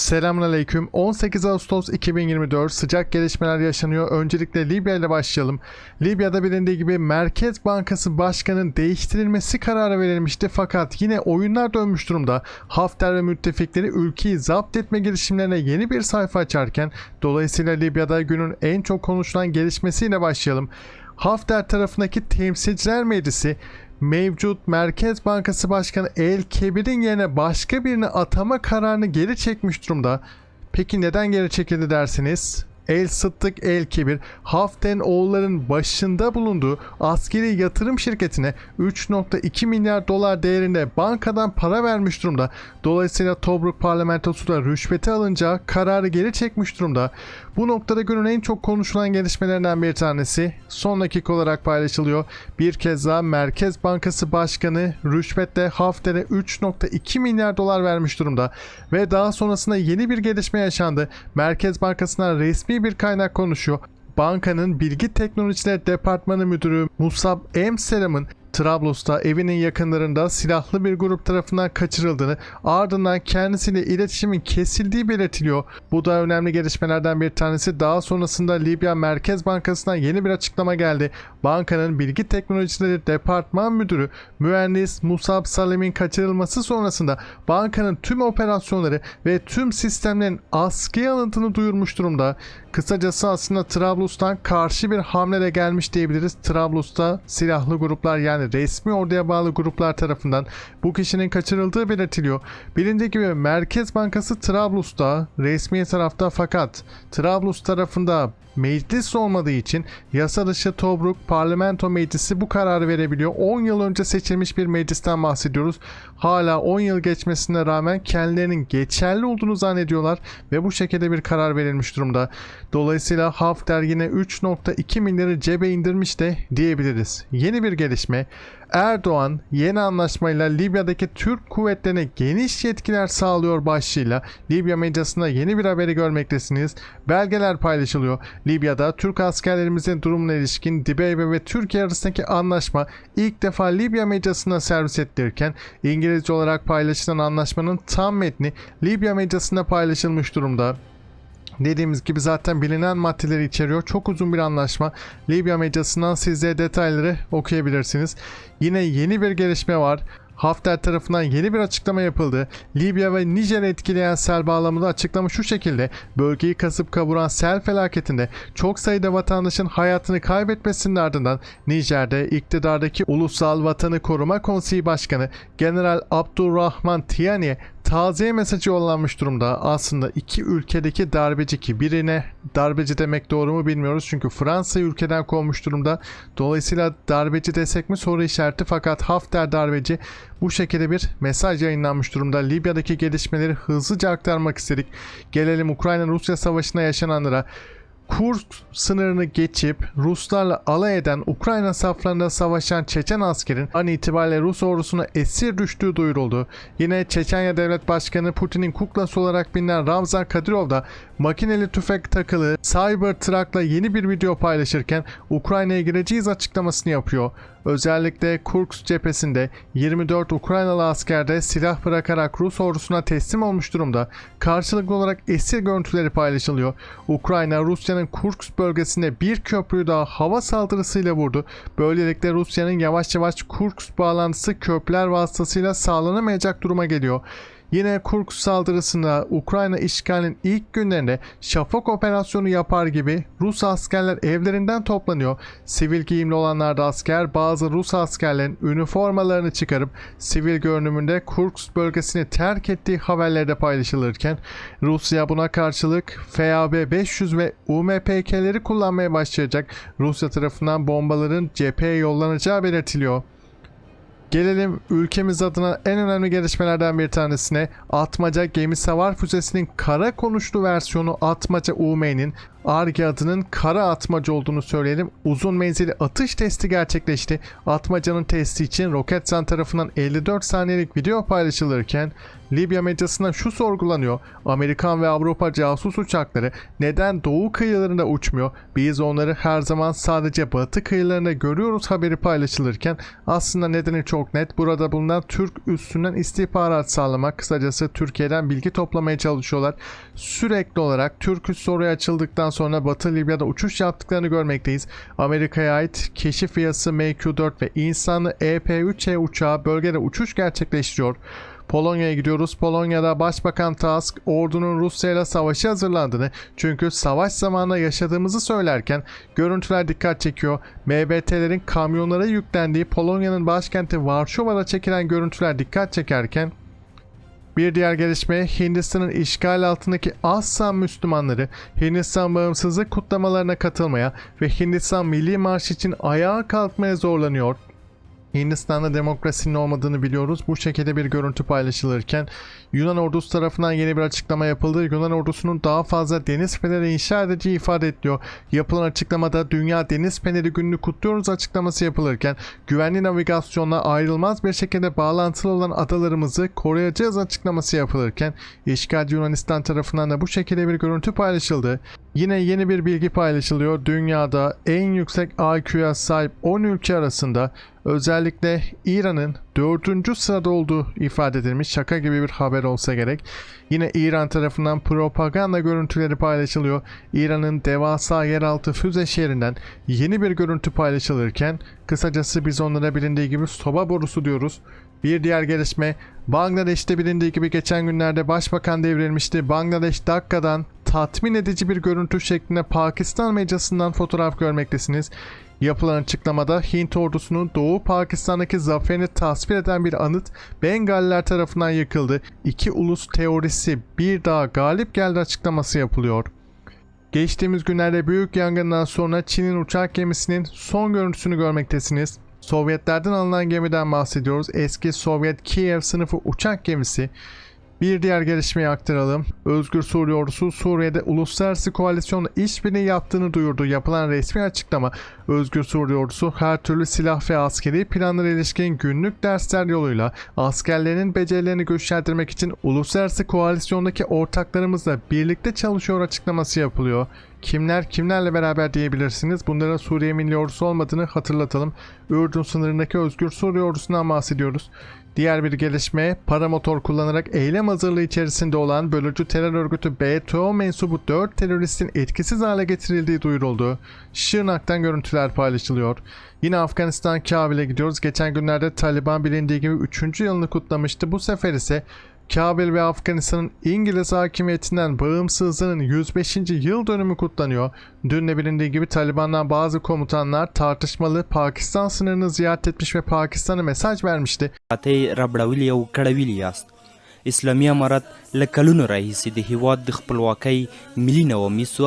Selamünaleyküm. 18 Ağustos 2024 sıcak gelişmeler yaşanıyor. Öncelikle Libya ile başlayalım. Libya'da bilindiği gibi Merkez Bankası Başkanı'nın değiştirilmesi kararı verilmişti fakat yine oyunlar dönmüş durumda. Hafter ve müttefikleri ülkeyi zapt etme girişimlerine yeni bir sayfa açarken dolayısıyla Libya'da günün en çok konuşulan gelişmesiyle başlayalım. Hafter tarafındaki Temsilciler Meclisi mevcut Merkez Bankası Başkanı El Kebir'in yerine başka birini atama kararını geri çekmiş durumda. Peki neden geri çekildi dersiniz? El Sıddık El Kebir, Haften oğulların başında bulunduğu askeri yatırım şirketine 3.2 milyar dolar değerinde bankadan para vermiş durumda. Dolayısıyla Tobruk parlamentosu da rüşveti alınca kararı geri çekmiş durumda. Bu noktada günün en çok konuşulan gelişmelerinden bir tanesi son dakika olarak paylaşılıyor. Bir kez daha Merkez Bankası Başkanı rüşvetle Hafter'e 3.2 milyar dolar vermiş durumda. Ve daha sonrasında yeni bir gelişme yaşandı. Merkez Bankası'ndan resmi bir kaynak konuşuyor. Bankanın Bilgi Teknolojileri Departmanı Müdürü Musab Emselam'ın Trablus'ta evinin yakınlarında silahlı bir grup tarafından kaçırıldığını ardından kendisiyle iletişimin kesildiği belirtiliyor. Bu da önemli gelişmelerden bir tanesi. Daha sonrasında Libya Merkez Bankası'ndan yeni bir açıklama geldi. Bankanın Bilgi Teknolojileri Departman Müdürü mühendis Musab Salim'in kaçırılması sonrasında bankanın tüm operasyonları ve tüm sistemlerin askıya alındığını duyurmuş durumda. Kısacası aslında Trablus'tan karşı bir hamle gelmiş diyebiliriz. Trablus'ta silahlı gruplar yani resmi orduya bağlı gruplar tarafından bu kişinin kaçırıldığı belirtiliyor. Bilindiği gibi Merkez Bankası Trablus'ta resmi tarafta fakat Trablus tarafında meclis olmadığı için yasa dışı Tobruk Parlamento Meclisi bu kararı verebiliyor. 10 yıl önce seçilmiş bir meclisten bahsediyoruz. Hala 10 yıl geçmesine rağmen kendilerinin geçerli olduğunu zannediyorlar ve bu şekilde bir karar verilmiş durumda. Dolayısıyla Hafter yine 3.2 milyarı cebe indirmiş de diyebiliriz. Yeni bir gelişme Erdoğan yeni anlaşmayla Libya'daki Türk kuvvetlerine geniş yetkiler sağlıyor başlığıyla Libya medyasında yeni bir haberi görmektesiniz. Belgeler paylaşılıyor. Libya'da Türk askerlerimizin durumuna ilişkin Dibeybe ve Türkiye arasındaki anlaşma ilk defa Libya medyasına servis ettirirken İngilizce olarak paylaşılan anlaşmanın tam metni Libya medyasında paylaşılmış durumda. Dediğimiz gibi zaten bilinen maddeleri içeriyor. Çok uzun bir anlaşma. Libya medyasından siz de detayları okuyabilirsiniz. Yine yeni bir gelişme var. Hafter tarafından yeni bir açıklama yapıldı. Libya ve Nijer etkileyen sel bağlamında açıklama şu şekilde. Bölgeyi kasıp kavuran sel felaketinde çok sayıda vatandaşın hayatını kaybetmesinin ardından Nijer'de iktidardaki Ulusal Vatanı Koruma Konseyi Başkanı General Abdurrahman Tiani'ye taziye mesajı yollanmış durumda. Aslında iki ülkedeki darbeci ki birine darbeci demek doğru mu bilmiyoruz. Çünkü Fransa ülkeden kovmuş durumda. Dolayısıyla darbeci desek mi soru işareti fakat Hafter darbeci bu şekilde bir mesaj yayınlanmış durumda. Libya'daki gelişmeleri hızlıca aktarmak istedik. Gelelim Ukrayna-Rusya savaşına yaşananlara. Kursk sınırını geçip Ruslarla alay eden Ukrayna saflarında savaşan Çeçen askerin an itibariyle Rus ordusuna esir düştüğü duyuruldu. Yine Çeçenya Devlet Başkanı Putin'in kuklası olarak bilinen Ramzan Kadyrov da makineli tüfek takılı Cybertruck'la yeni bir video paylaşırken Ukrayna'ya gireceğiz açıklamasını yapıyor. Özellikle Kursk cephesinde 24 Ukraynalı asker de silah bırakarak Rus ordusuna teslim olmuş durumda. Karşılıklı olarak esir görüntüleri paylaşılıyor. Ukrayna Rusya'nın Kursk bölgesinde bir köprüyü daha hava saldırısıyla vurdu. Böylelikle Rusya'nın yavaş yavaş Kursk bağlantısı köprüler vasıtasıyla sağlanamayacak duruma geliyor. Yine Kursk saldırısında Ukrayna işgalinin ilk günlerinde şafak operasyonu yapar gibi Rus askerler evlerinden toplanıyor. Sivil giyimli olanlar da asker bazı Rus askerlerin üniformalarını çıkarıp sivil görünümünde Kursk bölgesini terk ettiği haberlerde paylaşılırken Rusya buna karşılık FAB 500 ve UMPK'leri kullanmaya başlayacak. Rusya tarafından bombaların cepheye yollanacağı belirtiliyor. Gelelim ülkemiz adına en önemli gelişmelerden bir tanesine. Atmaca gemi savar füzesinin kara konuşlu versiyonu Atmaca UM'nin ARGE adının kara atmaca olduğunu söyleyelim. Uzun menzili atış testi gerçekleşti. Atmacanın testi için Roketsan tarafından 54 saniyelik video paylaşılırken Libya medyasında şu sorgulanıyor. Amerikan ve Avrupa casus uçakları neden doğu kıyılarında uçmuyor? Biz onları her zaman sadece batı kıyılarında görüyoruz haberi paylaşılırken aslında nedeni çok net. Burada bulunan Türk üstünden istihbarat sağlamak, kısacası Türkiye'den bilgi toplamaya çalışıyorlar. Sürekli olarak Türk üssü oraya açıldıktan sonra Batı Libya'da uçuş yaptıklarını görmekteyiz. Amerika'ya ait keşif yası MQ-4 ve insanlı EP-3E uçağı bölgede uçuş gerçekleştiriyor. Polonya'ya gidiyoruz. Polonya'da Başbakan Tusk ordunun Rusya ile savaşı hazırlandığını çünkü savaş zamanında yaşadığımızı söylerken görüntüler dikkat çekiyor. MBT'lerin kamyonlara yüklendiği Polonya'nın başkenti Varşova'da çekilen görüntüler dikkat çekerken bir diğer gelişme Hindistan'ın işgal altındaki Assam Müslümanları Hindistan bağımsızlık kutlamalarına katılmaya ve Hindistan Milli Marşı için ayağa kalkmaya zorlanıyor. Hindistan'da demokrasinin olmadığını biliyoruz. Bu şekilde bir görüntü paylaşılırken Yunan ordusu tarafından yeni bir açıklama yapıldı. Yunan ordusunun daha fazla deniz feneri inşa edeceği ifade ediliyor. Yapılan açıklamada Dünya Deniz Feneri Günü'nü kutluyoruz açıklaması yapılırken güvenli navigasyonla ayrılmaz bir şekilde bağlantılı olan adalarımızı koruyacağız açıklaması yapılırken işgalci Yunanistan tarafından da bu şekilde bir görüntü paylaşıldı. Yine yeni bir bilgi paylaşılıyor. Dünyada en yüksek IQ'ya sahip 10 ülke arasında özellikle İran'ın 4. sırada olduğu ifade edilmiş. Şaka gibi bir haber olsa gerek. Yine İran tarafından propaganda görüntüleri paylaşılıyor. İran'ın devasa yeraltı füze şehrinden yeni bir görüntü paylaşılırken kısacası biz onlara bilindiği gibi soba borusu diyoruz. Bir diğer gelişme Bangladeş'te bilindiği gibi geçen günlerde başbakan devrilmişti. Bangladeş Dakka'dan tatmin edici bir görüntü şeklinde Pakistan medyasından fotoğraf görmektesiniz. Yapılan açıklamada Hint ordusunun Doğu Pakistan'daki zaferini tasvir eden bir anıt Bengaller tarafından yıkıldı. İki ulus teorisi bir daha galip geldi açıklaması yapılıyor. Geçtiğimiz günlerde büyük yangından sonra Çin'in uçak gemisinin son görüntüsünü görmektesiniz. Sovyetlerden alınan gemiden bahsediyoruz. Eski Sovyet Kiev sınıfı uçak gemisi. Bir diğer gelişmeyi aktaralım. Özgür Suriye ordusu Suriye'de uluslararası koalisyonla işbirliği yaptığını duyurdu. Yapılan resmi açıklama Özgür Suriye ordusu her türlü silah ve askeri planlara ilişkin günlük dersler yoluyla askerlerinin becerilerini güçlendirmek için uluslararası koalisyondaki ortaklarımızla birlikte çalışıyor açıklaması yapılıyor. Kimler kimlerle beraber diyebilirsiniz. Bunların Suriye Milli Ordusu olmadığını hatırlatalım. Ürdün sınırındaki Özgür Suriye ordusundan bahsediyoruz. Diğer bir gelişme paramotor kullanarak eylem hazırlığı içerisinde olan bölücü terör örgütü BTO mensubu 4 teröristin etkisiz hale getirildiği duyuruldu. Şırnak'tan görüntüler paylaşılıyor. Yine Afganistan Kabil'e gidiyoruz. Geçen günlerde Taliban bilindiği gibi 3. yılını kutlamıştı. Bu sefer ise Kabil ve Afganistan'ın İngiliz hakimiyetinden bağımsızlığının 105. yıl dönümü kutlanıyor. Dün de bilindiği gibi Taliban'dan bazı komutanlar tartışmalı Pakistan sınırını ziyaret etmiş ve Pakistan'a mesaj vermişti. ته ربړولې او کړولې یاست اسلامي امارت له کلونو راهیسې د هیواد د خپلواکۍ ملي نوامي سو